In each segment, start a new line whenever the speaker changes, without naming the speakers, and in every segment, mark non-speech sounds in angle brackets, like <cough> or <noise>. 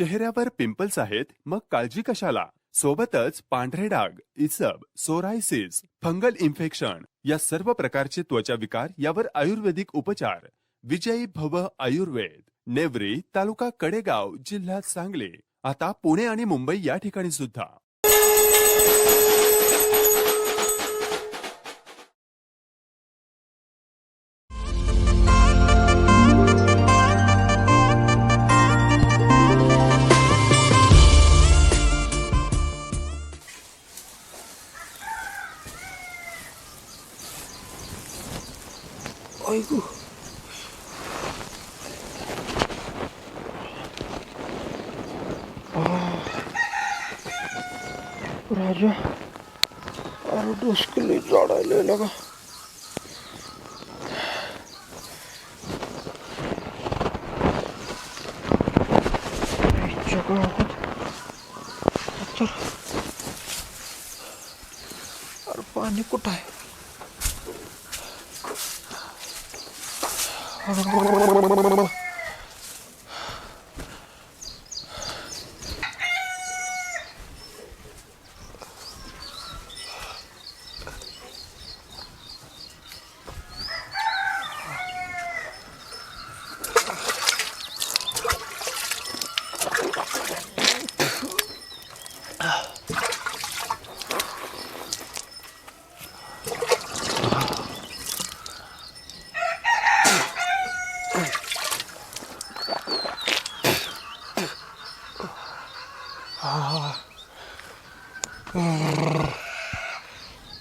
चेहऱ्यावर पिंपल्स आहेत मग काळजी कशाला? सोबतच पांढरे डाग इसब सोरायसिस फंगल इन्फेक्शन या सर्व प्रकारचे त्वचा विकार यावर आयुर्वेदिक उपचार. विजयी भव आयुर्वेद नेवरी तालुका कडेगाव जिल्हा सांगली. आता पुणे आणि मुंबई या ठिकाणी सुद्धा
जोडायला अरे पाणी कुठं आहे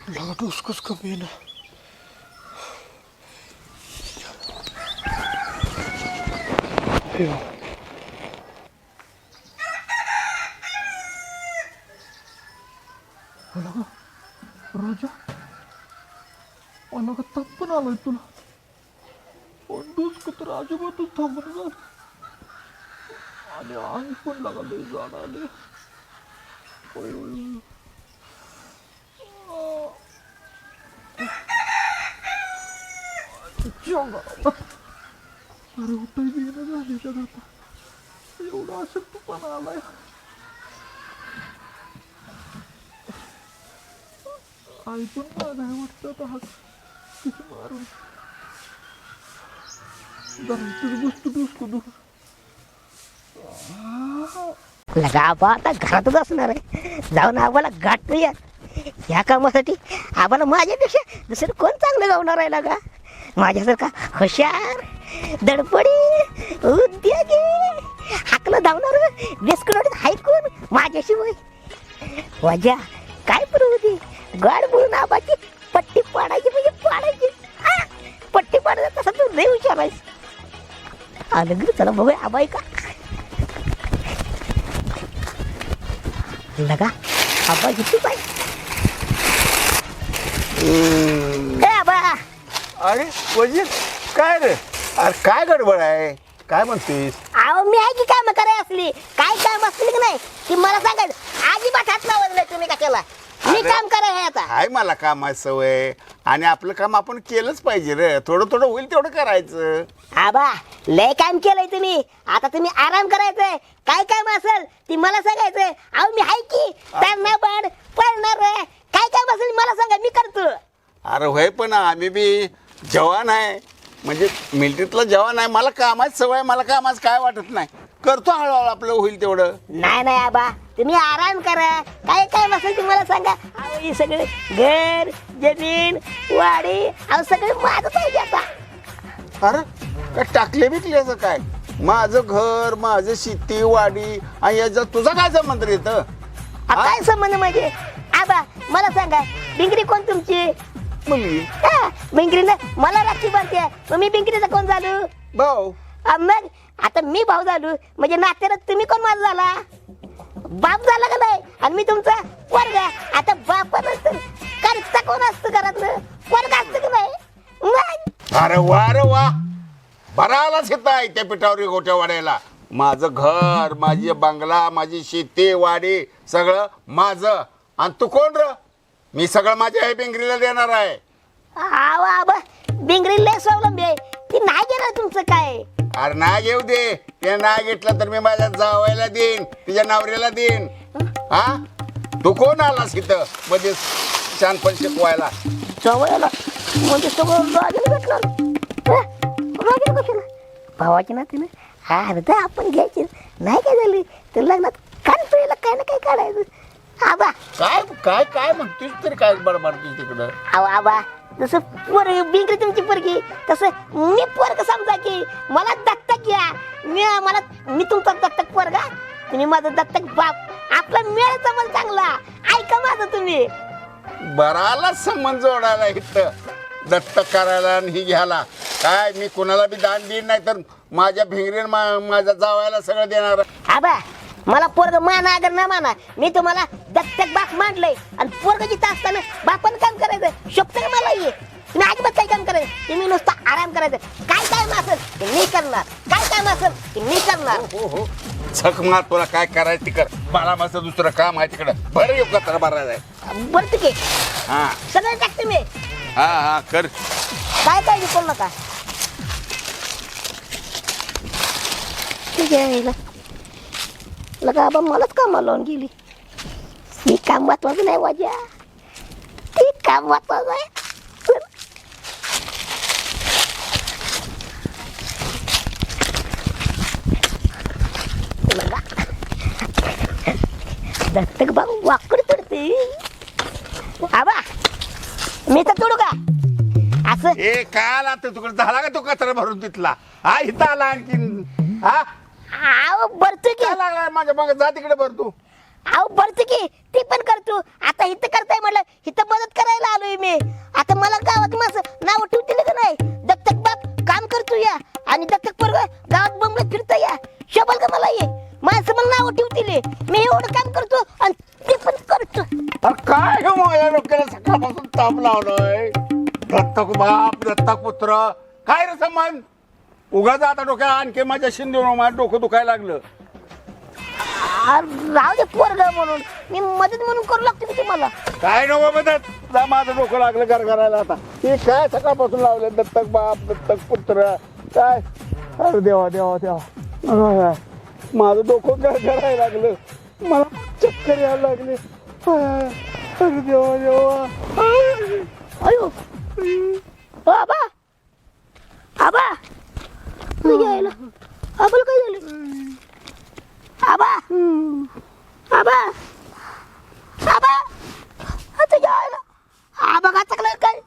लगा डोसकच कमी आहे ना हे बघ. आला का? राजा मला का ताप पण आलाय तुला पण डोसक तर अजिबातच थांबत झालं आणि अंग पण लागले जाड अरे उठाय बी ना झाली जग आता. एवढा अशक्तपणा आलाय. आई पण मागाय वाटतं आता हात किती मारून. जरा इथंच बसतो डोसको दूर
लगा आबा आता घरातच असणार आहे. जाऊन आबाला गाठूया या कामासाठी आम्हाला माझ्यापेक्षा दुसरं कोण चांगलं गावणार आहे लगा माझ्यासारखा हुशार दडपडी उद्योगी हाकलं धावणार बेस्कडोडीत हायकून होय वजा काय प्रवृत्ती गाड बोलून आबाची पट्टी पाडायची म्हणजे पाडायची. हा, पट्टी पाडायचा तसा तू लय हुशार आलं ग चला बघूया आबाई का? लगा आबा किती पाहिजे ए आबा!
अरे वजीर काय रे? अरे काय गडबड आहे? काय म्हणतेस?
अहो मी आहे की काम कराय असली? काय काम असली की नाही? की मला सांगायचं. अजिबात हात लावत नाही तुम्ही कशाला मी
अरे.
काम कराय आहे आता.
आहे मला कामाची सवय. आणि आपलं काम आपण केलंच पाहिजे रे. थोडं थोडं होईल तेवढं करायचं.
आबा लय काम केलंय तुम्ही. आता तुम्ही आराम करायचंय. काय काम असेल ती मला सांगायचंय. अहो मी आहे की. त्यांना पण पळणार आहे. काय काम असेल मला सांगा. मी करतो.
अरे होय पण आम्ही बी जवान आहे. म्हणजे मिलिटरीतला जवान आहे. मला कामाची सवय मला कामाचं काय वाटत नाही. करतो हळूहळू आपलं होईल तेवढं.
नाही नाही आबा. तुम्ही आराम करा. काय काय असेल ते मला सांगा. अहो हे सगळे घर जमीन वाडी अहो सगळे माझं पाहिजे आता?
अरे काय टाकले बिकल्याचं काय? माझं घर माझं शेती वाडी आणि याचा तुझा काय संबंध?
आ, काय संबंध म्हणजे? आबा मला सांगा. बिंगरी कोण तुमची?
मुलगी
हा, मला राखी बांधते. मग मी बिंगरीचा कोण झालो?
भाऊ.
मग? आता मी भाऊ झालो. म्हणजे नात्यानं तुम्ही कोण माझा झाला? बाप झाला का नाही? आणि मी तुमचा वर्ग आता बाप नसतं करता कोण असतं घरातलं? वर्ग असतं का नाही? मग?
अरे वा रे वा. बरा आलाच येत आहे त्या पिठावर गोट्या वाड्याला माझं घर माझी बंगला माझी शेती वाडी सगळं माझं. आणि तू कोण र? मी सगळं माझ्या आई बेंगरीला देणार आहे.
आवा आबा बिंगरी लय स्वावलंबी आहे. ती नाही घेणार तुमचं काय?
अरे नाग येऊ दे. ते नाग घेतलं तर मी माझ्या जावायला देईन तिच्या नवऱ्याला देईन. हा? तू कोण आलास इथं? मध्ये शानपण शिकवायला.
जवळला म्हणजे सगळं राजाला भेटणार. हं? राजाला कशाला? भावाच्या नातीनं अर्ध आपण घ्यायचे. नाही काय झालं? तर लग्नात कान पिळेला काय ना काय काढायचं. आबा.
काय काय काय म्हणतोस तरी काय बडबडतोस तिकडं?
अहो आबा जसं पोरगी बिंकरी तुमची पोरगी तसं मी पोरग समजा की मला दत्तक घ्या. मी मला मी तुमचा दत्तक पोरगा तुम्ही माझं दत्तक बाप. आपला मेळ समज चांगला. ऐका माझं तुम्ही.
बराला संबंध जोडायला इथं. दत्तक करायला आणि ही घ्यायला. काय मी कुणाला बी दान देईन नाही तर माझ्या भिंगरीन माझ्या जावायला सगळं देणार.
आबा मला पोरग माना अगर ना माना मी तुम्हाला दत्तक बाप मांडलंय आणि पोरग जिथं असताना बापानं काम करायचं शोभतं का मला ये तुम्ही अजिबात काही काम करायचं? तुम्ही नुसतं आराम करायचं. काय काम असेल ते मी करणार. काय काम असेल ते मी करणार.
हो हो झक मार तुला काय करायचं ते कर. मला माझं दुसरं काम आहे तिकडं. बरं येऊ कचरा भरायचा आहे
बरं की.
हा.
सगळं टाकते मी.
हा हा कर.
काय काळजी करू नका ठीक आहे. लगा आबा मलाच कामाला लावून गेली मी काम महत्वाचं नाही वाजा ती काम महत्वाचं आहे दत्तक बाबू वाकड तुडते आबा मी तर तोडू का असं
ए काल आता तुकडे झाला का तो कचरा भरून तिथला? हा इथं आला आणखीन. हा?
आव भरतो की.
काय माझ्या मग? जा तिकडे भर तू.
आव भरतो की. ती पण करतो आता इथं करताय म्हटलं इथं मदत करायला आलोय मी. आता मला गावात माझं नाव ठेवतील का नाही? दत्तक बाप काम करतो या. आणि दत्तक पोरग गावात बंगल्यात फिरता या. शोभल का मला ये? माणसं मला नाव ठेवतील. मी एवढं काम करतो आणि ते पण करतो.
अरे काय हे माझ्या डोक्याला सकाळपासून ताप लावलोय? दत्तक बाप दत्तक पुत्र. काय रे समान उगाच आता डोक्याला आणखी माझ्या शिंदे माझं डोकं दुखायला लागलं.
आ, राहू दे पोरग म्हणून. मी मदत म्हणून करू लागतो तुम्हाला.
काय नको मदत? जा माझं डोकं लागलं घर करायला आता. हे काय सकाळपासून लावलं दत्तक बाप दत्तक पुत्र? काय? अरे देवा देवा देवा. अरे, माझं डोकं घर करायला लागलं. मला चक्कर यायला लागले. अरे देवा देवा.
अयो. आबा आबा यायला आबाला काय झालं? आबा! आबा! आबा! आ, तुझ्या आबा का चकलं काय?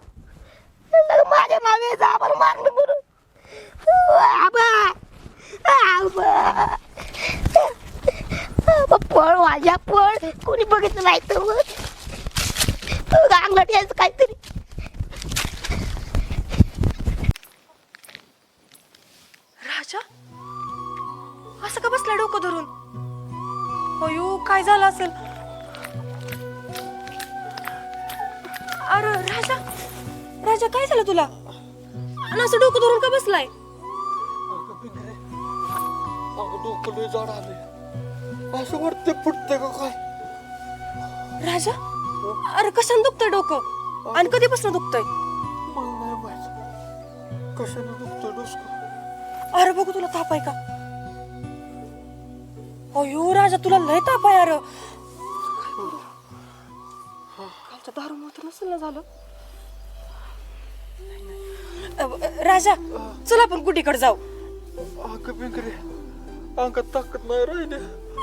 लगा माझ्या मागे जा आबाला मारलं बरं आबा! आबा! पळ माझ्या पळ. कोणी बघितलं नाही तर अंगलट यायचं काहीतरी.
काय झालं असेल? अरे राजा राजा काय झालं तुला? आणि असं डोकं धरून का बसलाय?
डोकं लय जड आले असं वाटतं फुटतंय का काय?
राजा अरे कशाने दुखतंय डोकं? आणि कधीपासून दुखतंय?
मला नाही माहीत. कशाने दुखतंय डोसकं?
अरे बघू तुला ताप आहे का? अयो राजा तुला लय ताप आहे अरे. कालच्या दारू तर नसेल ना झालं. अ, राजा चल आपण कुठीकडे जाऊ.
अगं पिंगरे अंगात ताकद नाही राहिली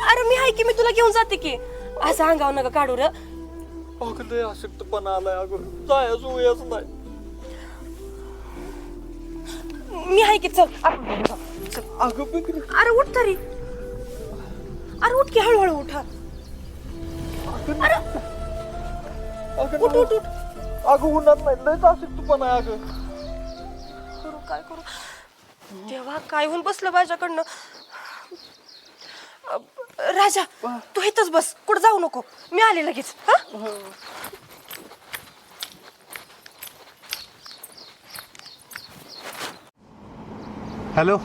अरे मी आहे की मी तुला घेऊन जाते की. असं अंगावर नका काढू र.
अगं लय अशक्तपणा आलाय अगं. जायच उयाच नाही.
मी आहे की चल. आपण दोघं जाऊ. चल.
अगं पिंगरे
अरे उठ तरी. अरे उठ की हळूहळू उठा. अरे.
अगं
उठ उठ उठ.
अगं उन्हात नाही लयच अशक्तपणा आहे अगं.
करू काय करू? तेव्हा काय होऊन बसलं माझ्याकडनं? अ, राजा तू इथंच बस. कुठं जाऊ नको. मी आले लगेच. हा?
हॅलो.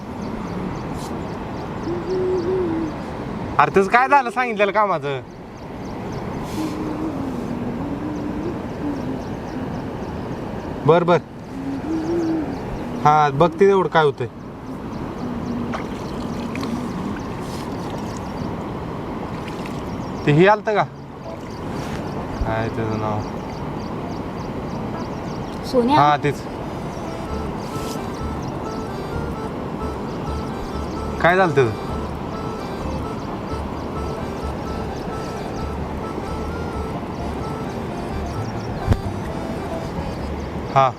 अरे तुझं काय झालं सांगितलेलं कामाचं? बर बर. हा बघते तेवढं काय होतंय. ते हे आलत का? काय त्याचं नाव? हा तेच. काय झालं त्याचं? हा.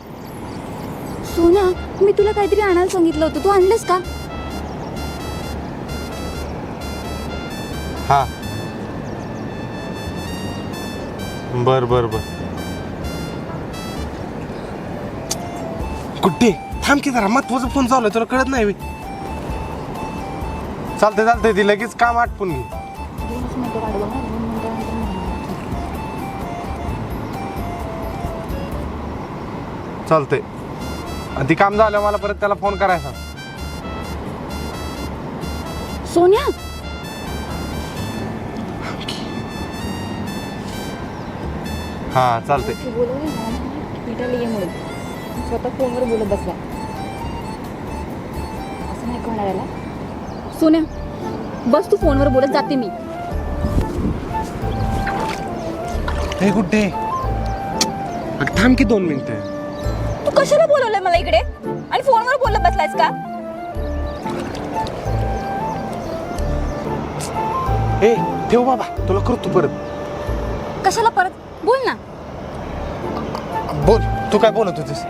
सोन्या मी तुला काहीतरी आणायला सांगितलं होतं. तू आणलंस का?
हा. बर बर बर. कुठे थांब की जरा. महत्त्वाचा फोन चालू आहे. तुला कळत नाही बे. चालतंय चालतंय. ती लगेच काम आटपून घे. चालतंय. आणि ती काम झालं मला परत त्याला फोन करायचा.
सोन्या?
हा चालतंय.
तू बोलवलं ना भेटायला ये म्हणून. स्वतः फोनवर बोलत बसला. असं नाही कळणार याला. सोन्या बस तू फोनवर बोलत जाते मी.
हे कुठे? थांब की दोन मिनिटं.
कशाला बोलवलंय मला इकडे. आणि फोनवर बोलत बसलायस का?
ए ठेव बाबा तुला करतो परत.
कशाला परत? बोल ना.
बोल तू काय बोलत होतीस?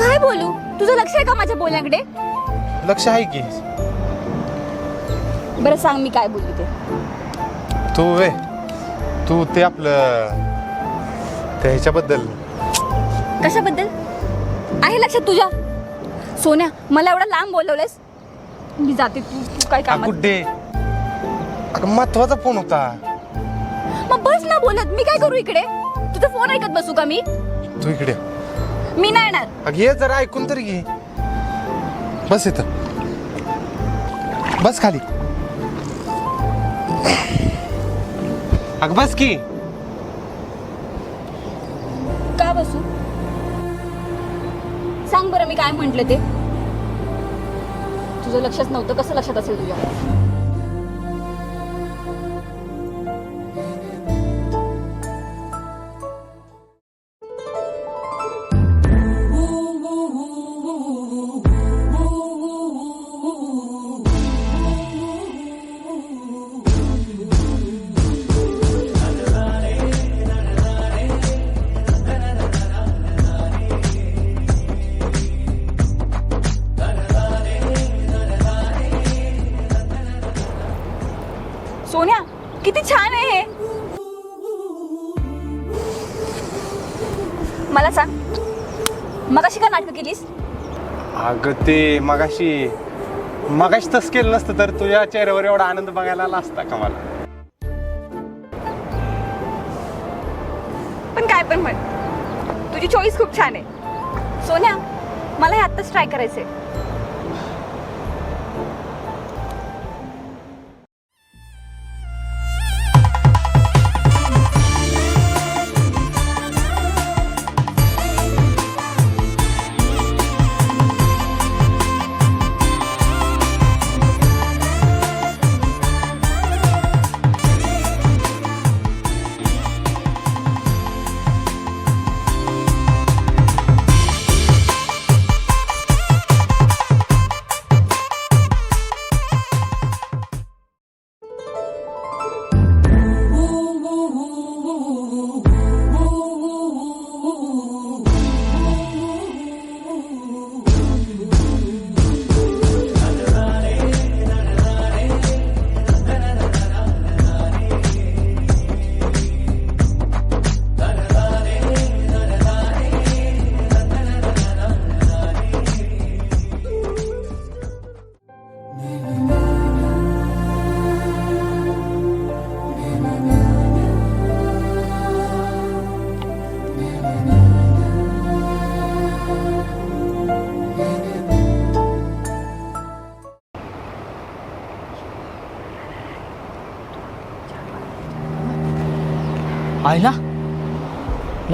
काय बोलू? तुझं लक्ष आहे का माझ्या बोलण्याकडे?
लक्ष आहे की.
बरं सांग मी काय बोलली ते.
तू वे तू ते आपलं त्या ह्याच्याबद्दल
कशाबद्दल? आहे लक्षात तुझ्या? सोन्या मला एवढा लांब बोलवलंयस. मी जाते तू तू काय काम
कुठे? अगं महत्त्वाचा फोन होता.
मग बस ना बोलत मी काय करू इकडे? तुझा फोन ऐकत बसू का मी?
तू इकडे
मी नाही येणार.
अगं ये जरा ऐकून तरी घे. बस इथं. बस खाली. अगं बस का.
मी काय म्हटलं ते? तुझं लक्षच नव्हतं. कसं लक्षात असेल तुझ्या?
अगं ते मगाशी मगाशी तस केलं नसतं तर तुझ्या चेहऱ्यावर एवढा आनंद बघायला आला असता का मला?
पण काय पण म्हण. तुझी चॉईस खूप छान आहे. सोन्या मला हे आत्ताच ट्राय करायचंय.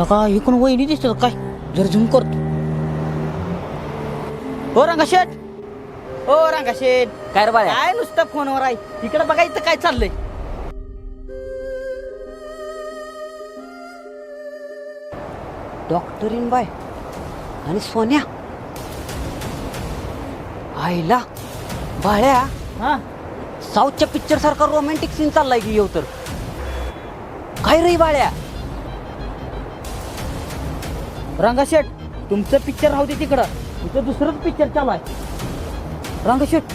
नका इकडून वहिनी दिसत काय जर झुम करतो हो रांगा शेठ हो रांगा काय रे बाळ्या? काय नुसतं फोनवर आहे इकडे बघा इथं काय चाललंय
डॉक्टरीन बाय आणि सोन्या आईला बाळ्या
हा
साऊथच्या पिक्चर सारखा रोमॅन्टिक सीन चाललाय की येऊ तर काय रे बाळ्या
रंगाशेठ तुमचं पिक्चर राहू दे तिकडं. इथं दुसरंच पिक्चर चालू आहे. रंगाशेठ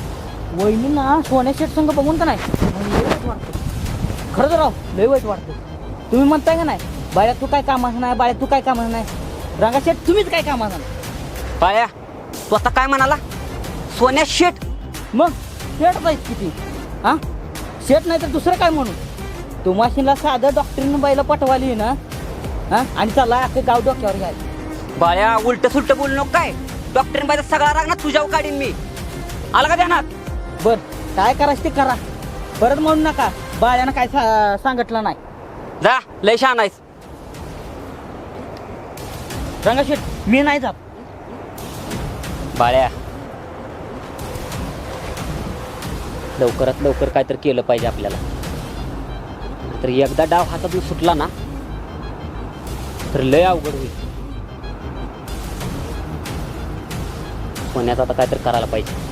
वहिनी ना सोन्या शेठ संघ बघून का नाही? वाईट वाटतं खरंच राव लय वाईट वाटतं तुम्ही म्हणताय का नाही? बाळ्या तू काय कामाचं नाही? बाळ्या तू काय कामाचं नाही? रंगाशेठ तुम्हीच काय कामाचं नाही?
बाळ्या तू आता काय म्हणाला? सोन्या शेट
मग शेठ जायच किती? हा? शेठ नाही तर दुसरं काय म्हणू? तुम्हाशीला साधं डॉक्टरीनं बाईला पटवाली ना? हा? आणि चला अख्खं गाव डोक्यावर घ्यायला.
बाळ्या उलट सुलट बोलू नको काय? डॉक्टरीन बायचा सगळा राग ना तुझ्यावर काढीन मी. आला का ध्यानात?
बर काय करायचं ते करा. परत म्हणू नका बाळ्यानं काय सा- सांगितलं नाही.
जा लय शहाण आहेस.
रंगाशेठ मी नाही जात.
बाळ्या. लवकरात लवकर काय तर केलं पाहिजे आपल्याला. तर एकदा डाव हातातून सुटला ना तर लय अवघड होईल. होण्याचा आता काहीतरी करायला पाहिजे.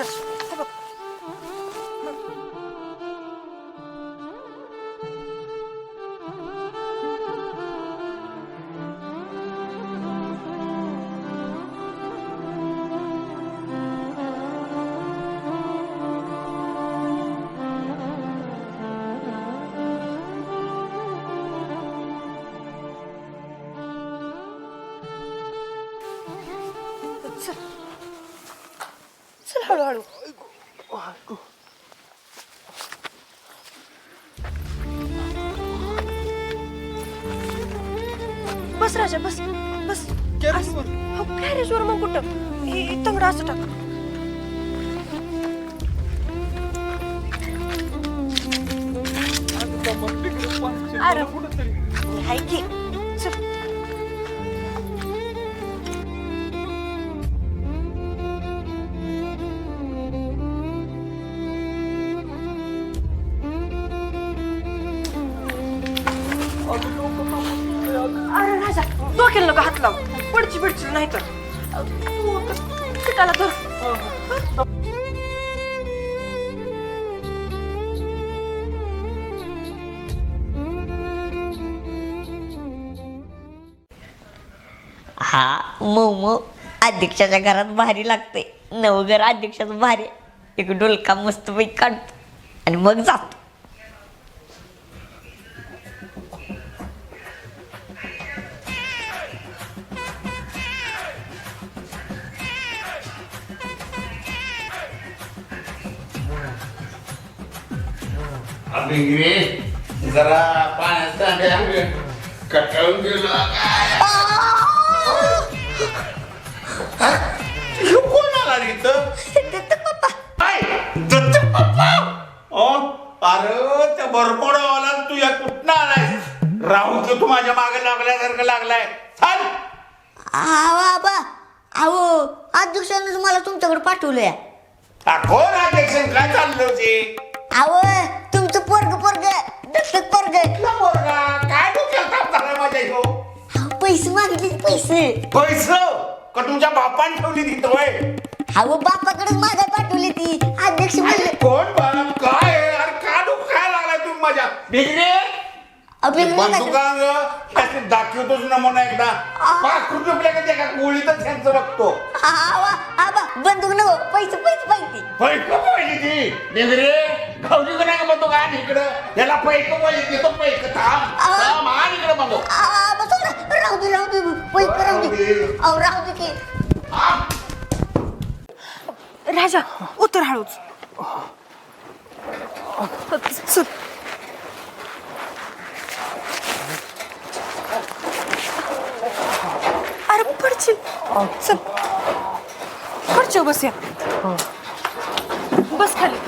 हे अरे. हाय की.
अध्यक्षाच्या घरात भारी लागते. नवघर अध्यक्षाचं भारी. एक डोलका मस्त पैकी काढतो. आणि मग जातो.
जरा पाण्यात कटाळून गेलो. बरपडावाला तू या कुठनं आलाय? राहून तर तू माझ्या मागे लागल्यासारखं लागलाय. चाल!
हा बाबा. अहो अध्यक्षाने तुम्हाला तुमच्याकडे पाठवलंय.
हा, कोण अध्यक्ष? काय चाललं होते
अहो तुमचं पोरग पोरग दत्तक पोरग
काय डोक्याला ताप झालाय माझ्या ह्यो
पैसे मागितले पैसे.
पैसं? का तुमच्या बापान ठेवली तिथं होय?
अहो बापाकडेच मागाय पाठवली ती. अध्यक्ष म्हणले
कोण बाप काय? भिजरे
अभिनंदन
बंदुकांग असं दाखवतोच नमुना एकदा. पाच रुपये का त्या गोळीतच त्यांचं बघतो
आवा आबा बंदूक नको. पैसे पैसे पाहिजे
पैक पाहिजे ती. भिजरे गौरी का नाही बंदूक? आण इकडं. याला पैक पाहिजे तिथं पैक थांब. थांब आण इकडं बंदूक.
सोडा राहू दे राहू दे पैसे राहू दे. अहो राहू दे की.
राजा उतर हळूच. चल. अरे पडशील. चल. खुर्च्या बस या. बस खाली.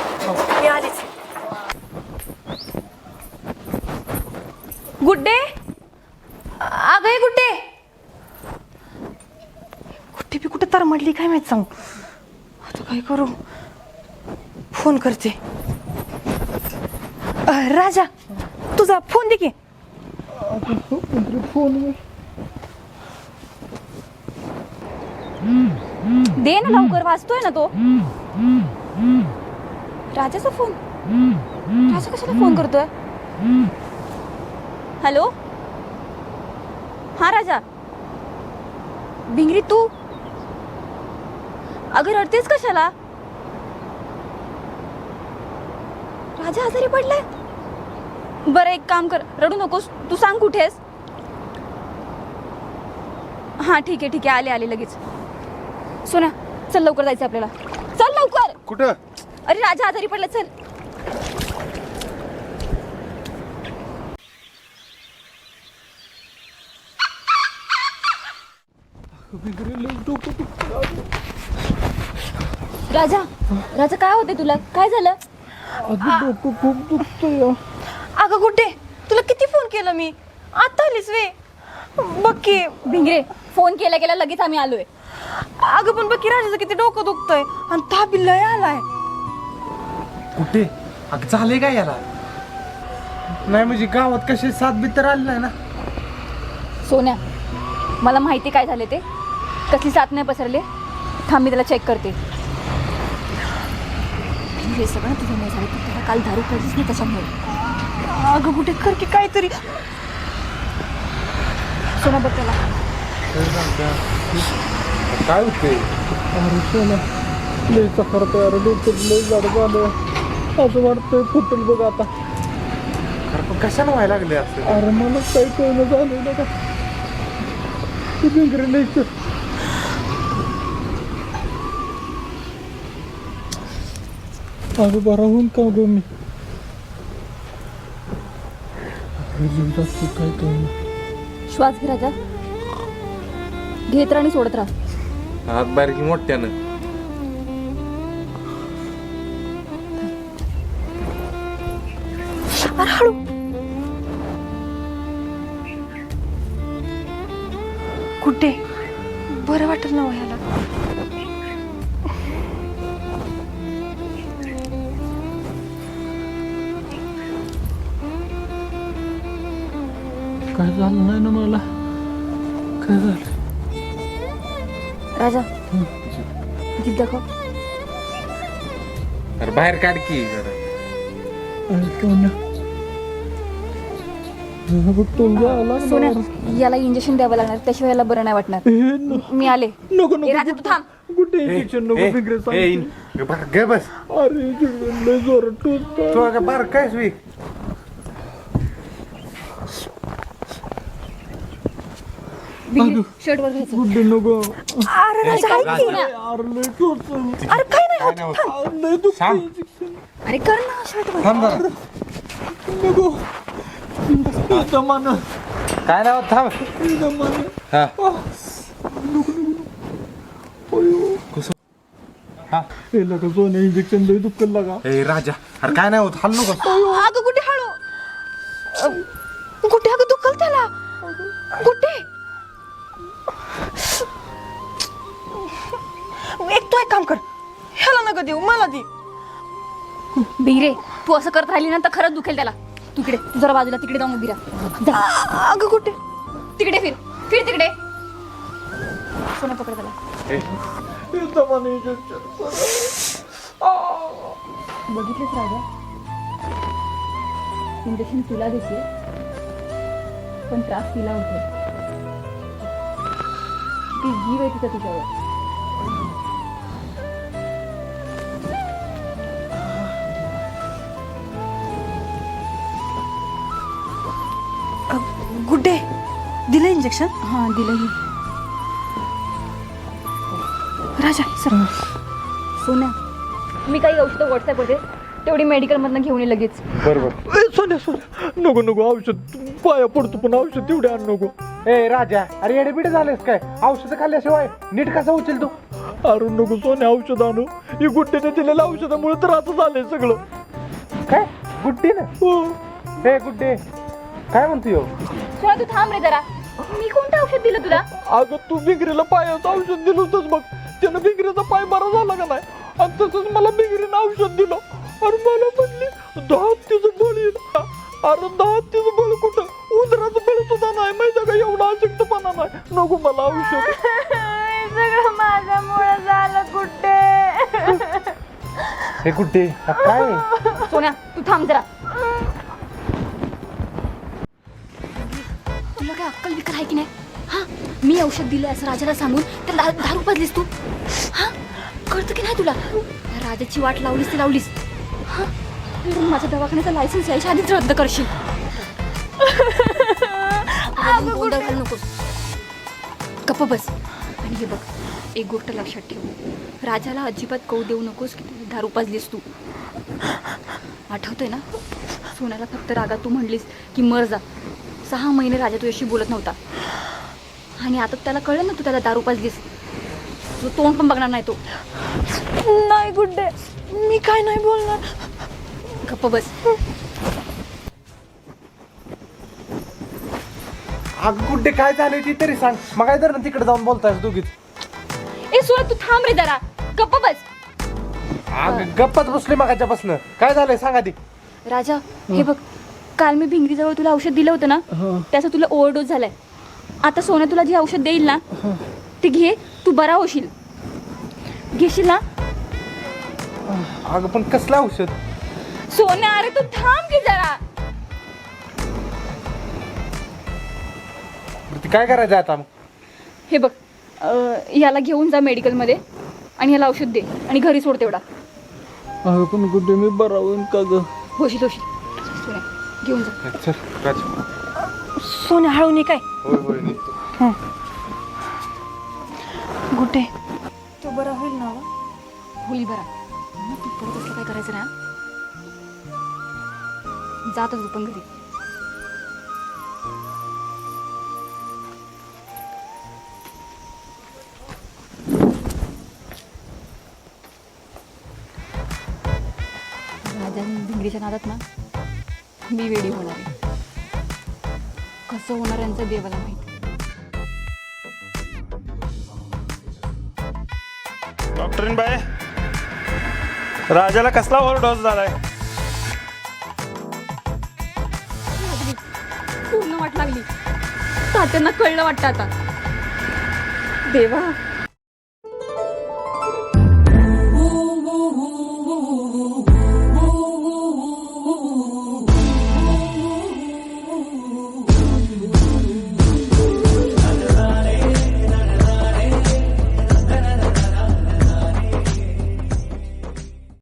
मी आलीच. गुड्डे? अगं हे गुड्डे. कुठे बी कुठे तर म्हटली काय माहीत सांग. आता काय करू? फोन करते. राजा तुझा फोन दे की.
दे ना लवकर वाचतोय ना तो. राजाचा फोन राजा कशाला फोन करतोय? हॅलो हा राजा. भिंगरी तू? अगं रडतेस कशाला? राजा आजारी पडलाय. बरं एक काम कर. रडू नकोस. तू सांग कुठेस हां ठीक आहे ठीक आहे. आले आले लगेच. सोना चल लवकर जायचं आपल्याला. चल लवकर.
कुठं?
अरे राजा आजारी पडला चल. राजा राजा काय होते तुला? काय झालं?
अगं डोकं खूप दुखतंय
अगं गुड्डे तुला किती फोन केला मी? आता आलीस वे. बघ की
भिंगरे फोन केला केला लगेच आम्ही आलोय.
अगं पण बघ की राजाचं किती डोकं दुखतंय. आणि ताप लय आलाय.
कुठे? अगं झाले काय याला? नाही म्हणजे गावात कशी सात बी तर आली नाही ना?
सोन्या मला माहिती काय झाले ते? कसली साथ नाही पसरले? थांब मी त्याला चेक करते. हे सगळं तुझ्यामुळे झालं तू त्याला काल दारू पडलीच नाही त्याच्यामुळे.
अगं कुठे कर की काहीतरी.
सोना बघ त्याला.
काय होते
अरे सोना लय चखरत अरे डोकं लय जड झालं असं वाटतंय फुटल बघ आता.
अरे पण कशानं व्हायला लागले असं?
अरे मला काही कळलं झालं ना का? तू भिंगरी लय च- अगं बरा होऊन का गो मी? अरे काय
श्वास घे राजा. घेत राहा आणि सोडत राहा.
हात बाहेर की मोठ्यानं.
अरे हळू. कुठे? बरं वाटत ना ह्याला.
काय झालं नाही ना मला? काय झालं?
राजा. जीभ दाखव.
अरे बाहेर काढ की जरा.
सोन्या.
याला इंजेक्शन द्यावं लागणार. त्याशिवाय याला बरं नाही वाटणार. मी आले.
नको
ए, राजा
नको
तू थांब.
कुठे इंजेक्शन नको
बस.
अरे.
तू बार काय स्वी
शर्ट वर घ्यायचं
गुड्डे नको.
अरे राजा ऐक की.
अरे लय.
अरे काय नाही होत.
अरे लय दुखतं
कर ना शर्ट वर.
थांब जरा.
नको. दमानं
काय नाही होत, थांब. हा.
हे. लगा इंजेक्शन लय दुःख लागा
ए राजा. अरे काय नाही होत हाल नको.
अगं कुठे हळू? अ, कुठे? अगं दुखल त्याला. कुठे? एक तू एक काम कर. ह्याला नका देऊ मला दे.
बिरे तू असं करत राहिली ना तर खरंच दुखेल त्याला. तू इकडे तू जरा बाजूला तिकडे जाऊन उभी राहा. जा.
अगं कुठे?
तिकडे फिर फिर तिकडे. सोनं पकड त्याला.
हे
बघितलेच राजा? इंजेक्शन तुला देते पण त्रास तिला होतो. ती जीव आहे तिचा तुझ्यावर.
इंजेक्शन
हां दिलं राजा सर. सोन्या मी काही औषधं व्हॉट्सॲपवर तेवढी मेडिकलमधनं घेऊन ये लगेच.
बरोबर.
ए सोन्या सोन्या. नको नको औषध. पाया पडतो पण औषध तेवढे आण नको.
ए राजा अरे येडेबिडे झालेस काय? औषधं खाल्ल्याशिवाय नीट कसा उचल तू?
अरे नको सोन्या औषध आणू. ही गुड्डेने दिलेल्या औषधामुळे तर असं झालंय सगळं.
काय? गुड्डी ना
हो.
हे गुड्डे काय म्हणतो ह्यो?
सोन्या तू थांब रे जरा. मी कोणतं औषध दिलं तुला?
अगं तू बिंगरीला पायाचं औषध दिलं होतंच बघ. त्यानं बिंगरीचा पाय बरा झाला का नाही? आणि तसंच मला बिंगरीनं औषध दिलं. अरे मला म्हणली दहा तिचं बळ येईल. अरे दहा तिचं बळ कुठं? उदराचं बळ सुद्धा नाही. माहिती का एवढा अशक्तपणा नाही. नको मला औषध. <laughs>
सगळं माझ्यामुळे झालं कुठे?
हे हा काय?
सोन्या तू थांब जरा. काय अक्कल विकल आहे की नाही? हा? मी औषध दिलं असं राजाला सांगून. दहा दहा रुपयात तू. हा? कळतं की नाही तुला? राजाची वाट लावलीस ती लावलीस. हा? माझ्या दवाखान्याचा लायसन्स यायच्या आधीच रद्द करशील. नकोस. गप्प बस. आणि हे बघ एक गोष्ट लक्षात ठेव. राजाला अजिबात कळू देऊ नकोस की दारू पाजलीस तू. आठवतंय ना? सोन्याला फक्त रागात तू म्हणलीस की मर जा. सहा महिने राजा तुझ्याशी बोलत नव्हता. आणि आता त्याला कळलं ना तू त्याला दारू पाजलीस. तुझं तोंड पण बघणार नाही तो.
नाही गुड्डे मी काय नाही बोलणार.
गप्प बस.
अगं गुड्डे काय झालंय ती तरी सांग. मग काय तर तिकडे जाऊन बोलतायस दोघीच.
ए सोन्या तू थांब रे जरा. गप्प बस.
अगं गप्पच बसली मगाच्यापासनं. काय झालंय सांगा ती
राजा हे बघ. काल मी भिंगरीजवळ तुला औषध दिलं होतं ना त्याचा तुला ओव्हरडोस झालाय. आता सोन्या तुला जे औषध देईल ना ते घे तू बरा होशील. घेशील ना?
अगं पण कसलं औषध?
सोन्या अरे तू थांब की जरा.
ती काय करायचं आता? मग
हे बघ अं, याला घेऊन जा मेडिकलमध्ये आणि याला औषध दे आणि घरी सोड तेवढा.
अगं पण गुड्डे मी बरा होईन का ग?
होशील होशील. घेऊन जा.
चल राज.
सोन्या हळूनी काय?
होय होय निघतो.
गुड्डे तो बरा होईल ना व?
होईल बरा. मग तू परत असलं काय करायचं ना जातच तू पण घरी. राजा भिंगरीच्या नादात ना? मी वेडी होणार आहे कसं होणार यांचं देवाला माहिती?
डॉक्टरीन बाय राजाला कसला ओव्हरडोस झालाय?
लागली. पूर्ण वाट लागली. तात्यांना कळलं वाटतं आता. देवा